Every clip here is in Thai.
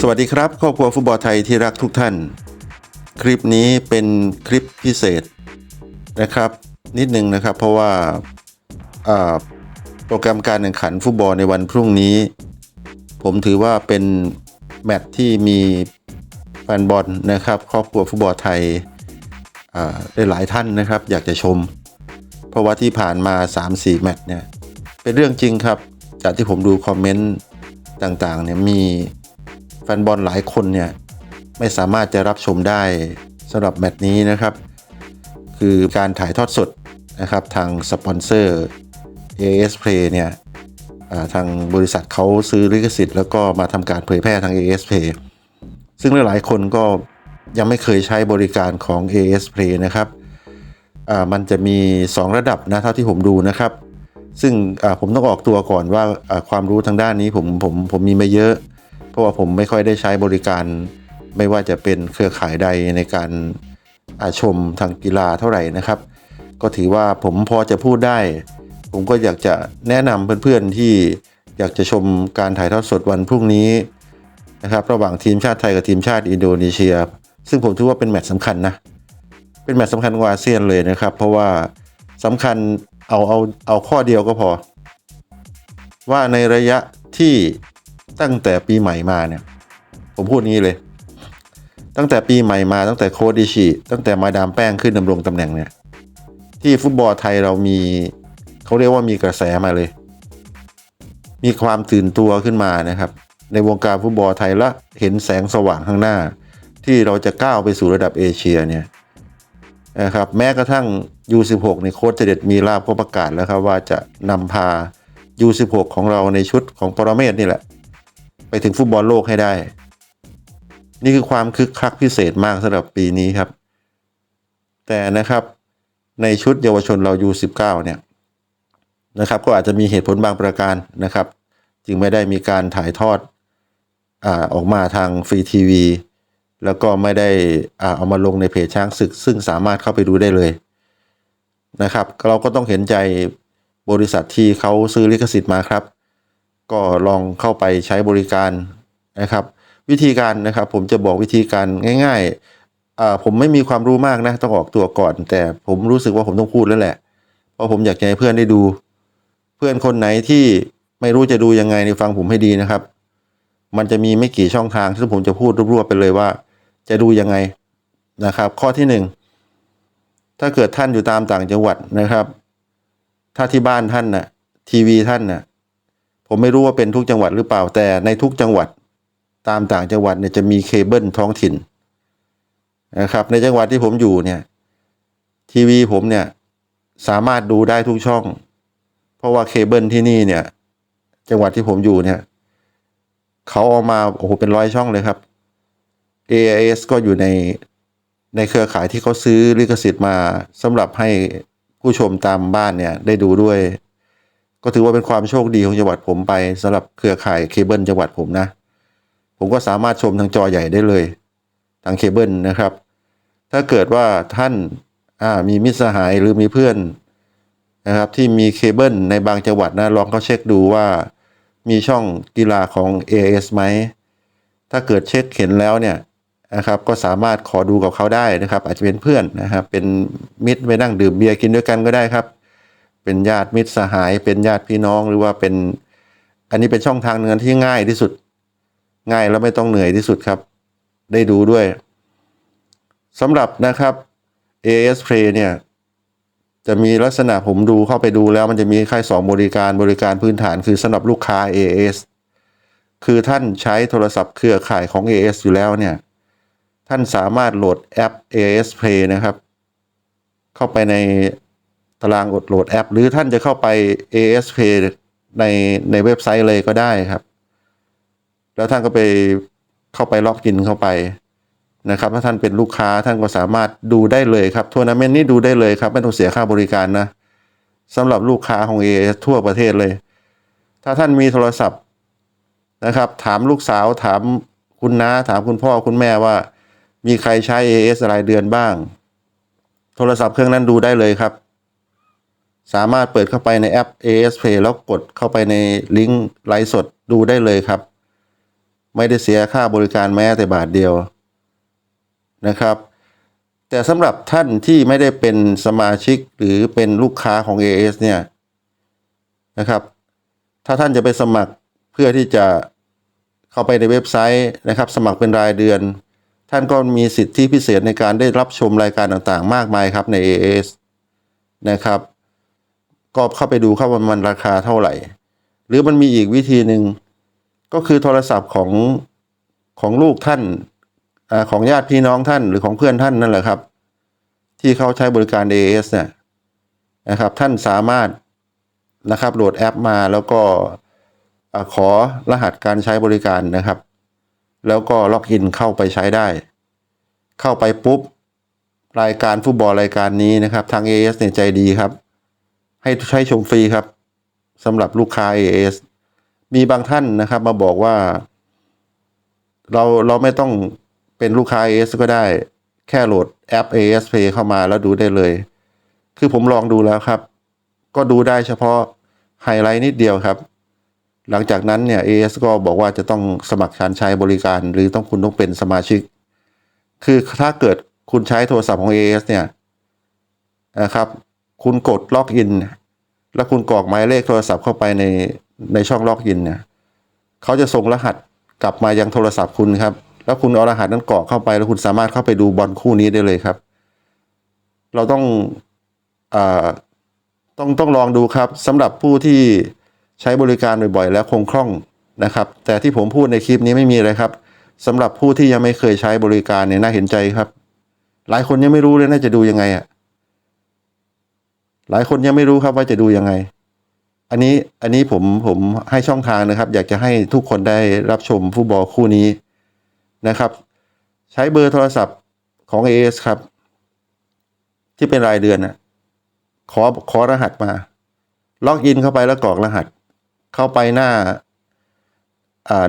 สวัสดีครับ ครอบครัวฟุตบอลไทยที่รักทุกท่าน คลิปนี้เป็นคลิปพิเศษนะครับ นิดนึงนะครับ เพราะว่าโปรแกรมการแข่งขันฟุตบอลในวันพรุ่งนี้ ผมถือว่าเป็นแมตช์ที่มีแฟนบอลนะครับ ครอบครัวฟุตบอลไทยได้หลายท่านนะครับ อยากจะชม เพราะว่าที่ผ่านมา 3-4 แมตช์เนี่ยเป็นเรื่องจริงครับ จากที่ผมดูคอมเมนต์ ต่างๆเนี่ยมีแฟนบอลหลายคนเนี่ยไม่สามารถจะรับชมได้สำหรับแมตช์นี้นะครับ คือการถ่ายทอดสดนะครับทางสปอนเซอร์ AS Play เนี่ยทางบริษัทเขาซื้อลิขสิทธิ์แล้วก็มาทำการเผยแพร่ทาง AS Play ซึ่งหลายๆคนก็ยังไม่เคยใช้บริการของ AS Play นะครับ มันจะมี 2 ระดับนะเท่าที่ผมดูนะครับ ซึ่งผมต้องออกตัวก่อนว่าความรู้ทางด้านนี้ผมผมผมมีไม่เยอะ เพราะว่าผมไม่ค่อยได้ใช้บริการ ไม่ว่าจะเป็นเครือข่ายใดในการอาชมทางกีฬาเท่าไหร่นะครับ ก็ถือว่าผมพอจะพูดได้ ผมก็อยากจะแนะนำเพื่อนๆที่อยากจะชมการถ่ายทอดสดวันพรุ่งนี้นะครับระหว่างทีมชาติไทยกับทีมชาติอินโดนีเซีย ซึ่งผมถือว่าเป็นแมตช์สำคัญนะเป็นแมตช์สำคัญของอาเซียนเลยนะครับ เพราะว่าสำคัญ เอาเอาเอาข้อเดียวก็พอ ว่าในระยะที่ตั้งแต่ปีใหม่มาเนี่ย ผมพูดงี้เลย ตั้งแต่ปีใหม่มาตั้งแต่โคดิชิตั้งแต่มาดามแป้งขึ้นดำรงตำแหน่งเนี่ย ที่ฟุตบอลไทยเรามีเขาเรียกว่ามีกระแสมาเลย มีความตื่นตัวขึ้นมานะครับ ในวงการฟุตบอลไทยและเห็นแสงสว่างข้างหน้า ที่เราจะก้าวไปสู่ระดับเอเชียเนี่ย นะครับแม้กระทั่ง U16 ในโค้ชเจเด็ดมีลาบก็ประกาศแล้วครับว่าจะนำพา U16 ของเราในชุดของปรเมศนี่แหละ ไปถึงฟุตบอลโลกให้ได้ นี่คือความคึกคักพิเศษมากสำหรับปีนี้ครับ แต่นะครับในชุดเยาวชนเรา U19 เนี่ยนะครับก็อาจจะมีเหตุผลบางประการนะครับ จึงไม่ได้มีการถ่ายทอดอออกมาทางฟรีทีวี แล้วก็ไม่ได้อาเอามาลงในเพจช้างศึก ซึ่งสามารถเข้าไปดูได้เลยนะครับ เราก็ต้องเห็นใจบริษัทที่เขาซื้อลิขสิทธิ์มาครับ ก็ลองเข้าไปใช้บริการนะครับ วิธีการนะครับผมจะบอกวิธีการง่ายๆอ่าผมไม่มีความรู้มากนะต้องออกตัวก่อน แต่ผมรู้สึกว่าผมต้องพูดแล้วแหละ เพราะผมอยากให้เพื่อนได้ดู เพื่อนคนไหนที่ไม่รู้จะดูยังไงในฟังผมให้ดีนะครับ มันจะมีไม่กี่ช่องทางที่ผมจะพูดรวบๆไปเลยว่า จะดูยังไงนะครับ ข้อที่หนึ่งถ้าเกิดท่านอยู่ตามต่างจังหวัดนะครับ ถ้าที่บ้านท่านน่ะทีวีท่านน่ะผมไม่รู้ว่าเป็นทุกจังหวัดหรือเปล่าแต่ในทุกจังหวัดตามต่างจังหวัดเนี่ยจะมีเคเบิลท้องถิ่นนะครับในจังหวัดที่ผมอยู่เนี่ยทีวีผมเนี่ยสามารถดูได้ทุกช่อง เพราะว่าเคเบิลที่นี่เนี่ย จังหวัดที่ผมอยู่เนี่ยเขาเอามาโอ้โหเป็นร้อยช่องเลยครับ AIS ก็อยู่ในในเครือข่ายที่เขาซื้อลิขสิทธิ์มาสำหรับให้ผู้ชมตามบ้านเนี่ยได้ดูด้วย ก็ถือว่าเป็นความโชคดีของจังหวัดผมไปสำหรับเครือข่ายเคเบิลจังหวัดผมนะ ผมก็สามารถชมทางจอใหญ่ได้เลย ทางเคเบิลนะครับ ถ้าเกิดว่าท่านามีมิตรสหายหรือมีเพื่อนนะครับที่มีเคเบิลในบางจังหวัดนะลองเขาเช็คดูว่ามีช่องกีฬาของ AS ไหม ถ้าเกิดเช็คเห็นแล้วเนี่ย นะครับก็สามารถขอดูกับเขาได้นะครับ อาจจะเป็นเพื่อนนะครับเป็นมิตรไปนั่งดื่มเบียร์กินด้วยกันก็ได้ครับ เป็นญาติมิตรสหาย เป็นญาติพี่น้องหรือว่าเป็น อันนี้เป็นช่องทางเงินที่ง่ายที่สุด ง่ายแล้วไม่ต้องเหนื่อยที่สุดครับ ได้ดูด้วยสำหรับนะครับ AS Play เนี่ยจะมีลักษณะผมดูเข้าไปดูแล้วมันจะมีค่ายสองบริการบริการพื้นฐานคือสำหรับลูกค้า AS คือท่านใช้โทรศัพท์เครือข่ายของ AS อยู่แล้วเนี่ย ท่านสามารถโหลดแอป AS Play นะครับ เข้าไปในตารางโหลดแอป หรือท่านจะเข้าไป AS Play ในในเว็บไซต์เลยก็ได้ครับ แล้วท่านก็ไปเข้าไปล็อกอินเข้าไปนะครับ ถ้าท่านเป็นลูกค้าท่านก็สามารถดูได้เลยครับทัวร์นาเมนต์นี้ดูได้เลยครับ ไม่ต้องเสียค่าบริการนะสำหรับลูกค้าของ AS ทั่วประเทศเลย ถ้าท่านมีโทรศัพท์นะครับ ถามลูกสาวถามคุณน้าถามคุณพ่อคุณแม่ว่า มีใครใช้ AS รายเดือนบ้าง โทรศัพท์เครื่องนั้นดูได้เลยครับ สามารถเปิดเข้าไปในแอป AS Play แล้วกดเข้าไปในลิงก์ไลฟ์สดดูได้เลยครับ ไม่ได้เสียค่าบริการแม้แต่บาทเดียวนะครับ แต่สำหรับท่านที่ไม่ได้เป็นสมาชิกหรือเป็นลูกค้าของ AS เนี่ยนะครับ ถ้าท่านจะไปสมัครเพื่อที่จะเข้าไปในเว็บไซต์นะครับ สมัครเป็นรายเดือน ท่านก็มีสิทธิพิเศษในการได้รับชมรายการต่างๆ มากมายครับใน AS นะครับ ก็เข้าไปดูครับว่ามันราคาเท่าไหร่ หรือมันมีอีกวิธีหนึ่งก็คือโทรศัพท์ของของลูกท่านอของญาติพี่น้องท่านหรือของเพื่อนท่านนั่นแหละครับ ที่เขาใช้บริการ AS เนี่ยนะครับ ท่านสามารถนะครับโหลดแอปมาแล้วก็ขอรหัสการใช้บริการนะครับ แล้วก็ล็อกอินเข้าไปใช้ได้ เข้าไปปุ๊บ รายการฟุตบอลรายการนี้นะครับ ทาง AS เนี่ยใจดีครับ ให้ใช้ชมฟรีครับสำหรับลูกค้า AS มีบางท่านนะครับมาบอกว่า เราเราไม่ต้องเป็นลูกค้า AS ก็ได้ แค่โหลดแอป AS Play เข้ามาแล้วดูได้เลย คือผมลองดูแล้วครับ ก็ดูได้เฉพาะไฮไลท์นิดเดียวครับ หลังจากนั้นเนี่ย AS ก็บอกว่าจะต้องสมัครการใช้บริการ หรือต้องคุณต้องเป็นสมาชิก คือถ้าเกิดคุณใช้โทรศัพท์ของ AS เนี่ยนะครับ คุณกดล็อกอินแล้วคุณกรอกหมายเลขโทรศัพท์เข้าไปในในช่องล็อกอินเนี่ยเขาจะส่งรหัสกลับมายังโทรศัพท์คุณครับ แล้วคุณเอารหัสนั้นกรอกเข้าไป แล้วคุณสามารถเข้าไปดูบอลคู่นี้ได้เลยครับ เราต้องอ่าต้องต้องลองดูครับสำหรับผู้ที่ ใช้บริการบ่อยๆ แล้วคงคล่องนะครับ แต่ที่ผมพูดในคลิปนี้ไม่มีอะไรครับสำหรับผู้ที่ยังไม่เคยใช้บริการเนี่ยน่าเห็นใจครับ หลายคนยังไม่รู้เลยน่าจะดูยังไงอะหลายคนยังไม่รู้ครับว่าจะดูยังไง อันนี้อันนี้ผมผมให้ช่องทางนะครับ อยากจะให้ทุกคนได้รับชมฟุตบอลคู่นี้นะครับ ใช้เบอร์โทรศัพท์ของ AS ครับ ที่เป็นรายเดือนนะขอขอรหัสมา ล็อกอินเข้าไปแล้วกรอกรหัส เข้าไปหน้า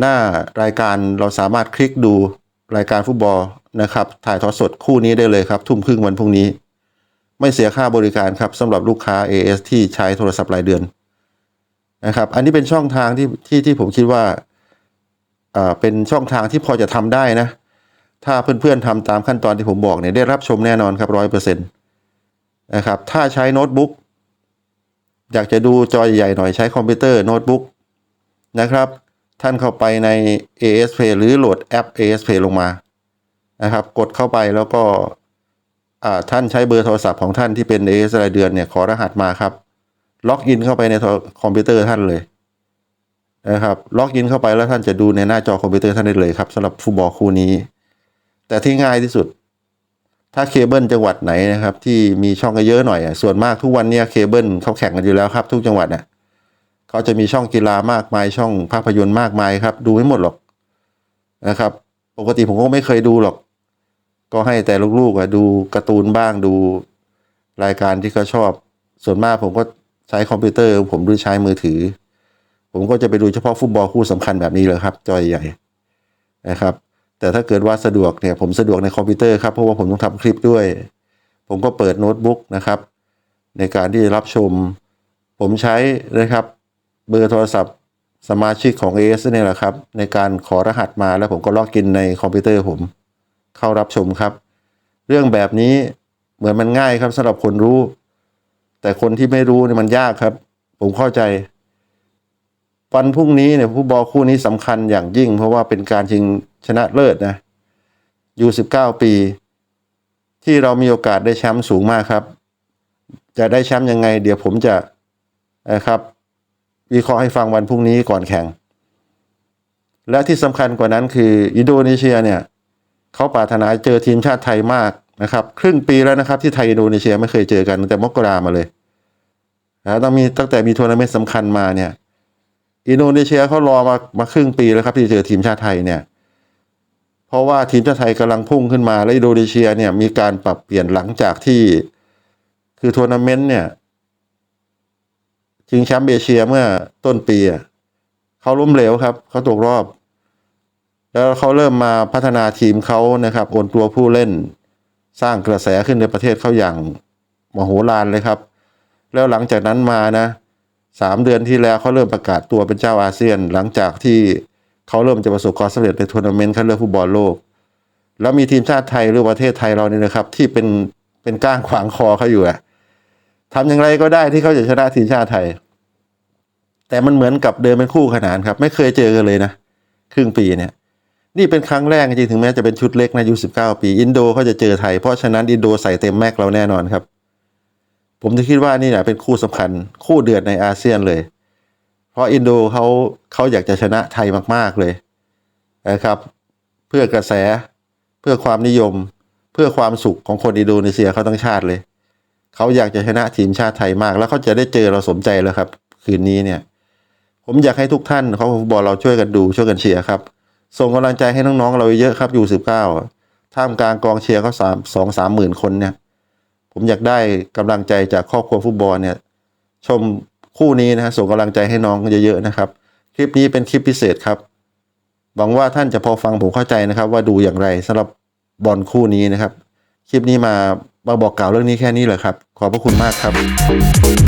หน้ารายการเราสามารถคลิกดูรายการฟุตบอลนะครับ ถ่ายทอดสดคู่นี้ได้เลยครับ ทุ่มครึ่งวันพรุ่งนี้ ไม่เสียค่าบริการครับสำหรับลูกค้า AS ที่ใช้โทรศัพท์รายเดือนนะครับ อันนี้เป็นช่องทางที่ที่ที่ผมคิดว่าอ่าเป็นช่องทางที่พอจะทำได้นะ ถ้าเพื่อนๆทำตามขั้นตอนที่ผมบอกเนี่ยได้รับชมแน่นอนครับร้อยเปอร์เซ็นต์นะครับ ถ้าใช้โน้ตบุ๊ก อยากจะดูจอใหญ่หน่อยใช้คอมพิวเตอร์โน้ตบุ๊กนะครับ ท่านเข้าไปใน AS Play หรือโหลดแอป AS Play ลงมานะครับ กดเข้าไปแล้วก็ท่านใช้เบอร์โทรศัพท์ของท่านที่เป็น AS รายเดือนเนี่ยขอรหัสมาครับ ล็อกอินเข้าไปในคอมพิวเตอร์ท่านเลยนะครับ ล็อกอินเข้าไปแล้วท่านจะดูในหน้าจอคอมพิวเตอร์ท่านได้เลยครับสำหรับฟุตบอลคู่นี้ แต่ที่ง่ายที่สุด ถ้าเคเบิลจังหวัดไหนนะครับ ที่มีช่องเยอะหน่อยส่วนมากทุกวันนี้เคเบิลเขาแข่งกันอยู่แล้วครับ ทุกจังหวัดเนี่ยเขาจะมีช่องกีฬามากมายช่องภาพยนตร์มากมายครับ ดูไม่หมดหรอกนะครับ ปกติผมก็ไม่เคยดูหรอก ก็ให้แต่ลูกๆดูการ์ตูนบ้างดูรายการที่เขาชอบ ส่วนมากผมก็ใช้คอมพิวเตอร์ ผมหรือใช้มือถือ ผมก็จะไปดูเฉพาะฟุตบอลคู่สำคัญแบบนี้เลยครับ จอใหญ่นะครับ แต่ถ้าเกิดว่าสะดวกเนี่ยผมสะดวกในคอมพิวเตอร์ครับเพราะว่าผมต้องทำคลิปด้วย ผมก็เปิดโน้ตบุ๊กนะครับ ในการที่จะรับชม ผมใช้นะครับ เบอร์โทรศัพท์สมาชิกของ AS เนี่ยแหละครับ ในการขอรหัสมาแล้วผมก็ล็อกอินในคอมพิวเตอร์ผมเข้ารับชมครับ เรื่องแบบนี้เหมือนมันง่ายครับสำหรับคนรู้ แต่คนที่ไม่รู้เนี่ยมันยากครับ ผมเข้าใจวันพรุ่งนี้เนี่ยผู้บอลคู่นี้สำคัญอย่างยิ่ง เพราะว่าเป็นการชิง ชนะเลิศนะอยู่สิบเก้าปี ที่เรามีโอกาสได้แชมป์สูงมากครับ จะได้แชมป์ยังไง เดี๋ยวผมจะนะครับวิเคราะห์ให้ฟังวันพรุ่งนี้ก่อนแข่ง และที่สำคัญกว่านั้นคืออินโดนีเซียเนี่ยเขาปรารถนาเจอทีมชาติไทยมากนะครับ ครึ่งปีแล้วนะครับ ที่ไทยอินโดนีเซียไม่เคยเจอกันตั้งแต่มกรามาเลยนะต้องมีตั้งแต่มีทัวร์นาเมนต์สำคัญมาเนี่ย อินโดนีเซียเขารอมามาครึ่งปีแล้วครับที่เจอทีมชาติไทยเนี่ย เพราะว่าทีมชาติไทยกำลังพุ่งขึ้นมา และอินโดนีเซียเนี่ยมีการปรับเปลี่ยนหลังจากที่คือทัวร์นาเมนต์เนี่ยชิงแชมป์เอเชียเมื่อต้นปีเขาล้มเหลวครับ เขาตกรอบ แล้วเขาเริ่มมาพัฒนาทีมเขานะครับโอนตัวผู้เล่นสร้างกระแสขึ้นในประเทศเขาอย่างมโหฬารเลยครับ แล้วหลังจากนั้นมานะสามเดือนที่แล้วเขาเริ่มประกาศตัวเป็นเจ้าอาเซียน หลังจากที่ เขาเริ่มจะประสบความสำเร็จในทัวร์นาเมนต์คัดเลือกฟุตบอลโลก แล้วมีทีมชาติไทยหรือประเทศไทยเราเนี่ยนะครับ ที่เป็นเป็นก้างขวางคอเขาอยู่อะทำอย่างไรก็ได้ที่เขาจะชนะทีมชาติไทย แต่มันเหมือนกับเดินเป็นคู่ขนานครับ ไม่เคยเจอกันเลยนะครึ่งปีเนี่ย นี่เป็นครั้งแรกจริงถึงแม้จะเป็นชุดเล็กนะอายุ19ปี อินโดเขาจะเจอไทยเพราะฉะนั้นอินโดใส่เต็มแม็กเราแน่นอนครับ ผมจะคิดว่านี่แหละเป็นคู่สำคัญ คู่เดือดในอาเซียนเลย ราะอินโดเขาเขาอยากจะชนะไทยมากๆเลยนะครับ เพื่อกระแสเพื่อความนิยม เพื่อความสุขของคนอินโดนีเซียเขาทั้งชาติเลยเขาอยากจะชนะทีมชาติไทยมาก แล้วเขาจะได้เจอเราสมใจแล้วครับ คืนนี้เนี่ย ผมอยากให้ทุกท่านเของฟุตบอลเราช่วยกันดูช่วยกันเชียร์ครับส่งกำลังใจให้น้องๆเราเยอะครับอยู่สิบเก้าท่ามกลางกองเชียร์เขาสามสองสามหมื่นคนเนี่ย ผมอยากได้กำลังใจจากครอบครัวฟุตบอลเนี่ย ชม คู่นี้นะฮะส่งกำลังใจให้น้องเยอะๆนะครับ คลิปนี้เป็นคลิปพิเศษครับหวังว่าท่านจะพอฟังผมเข้าใจนะครับ ว่าดูอย่างไรสำหรับบอลคู่นี้นะครับ คลิปนี้มามาบอกกล่าวเรื่องนี้แค่นี้เหลยครับ ขอบพระคุณมากครับ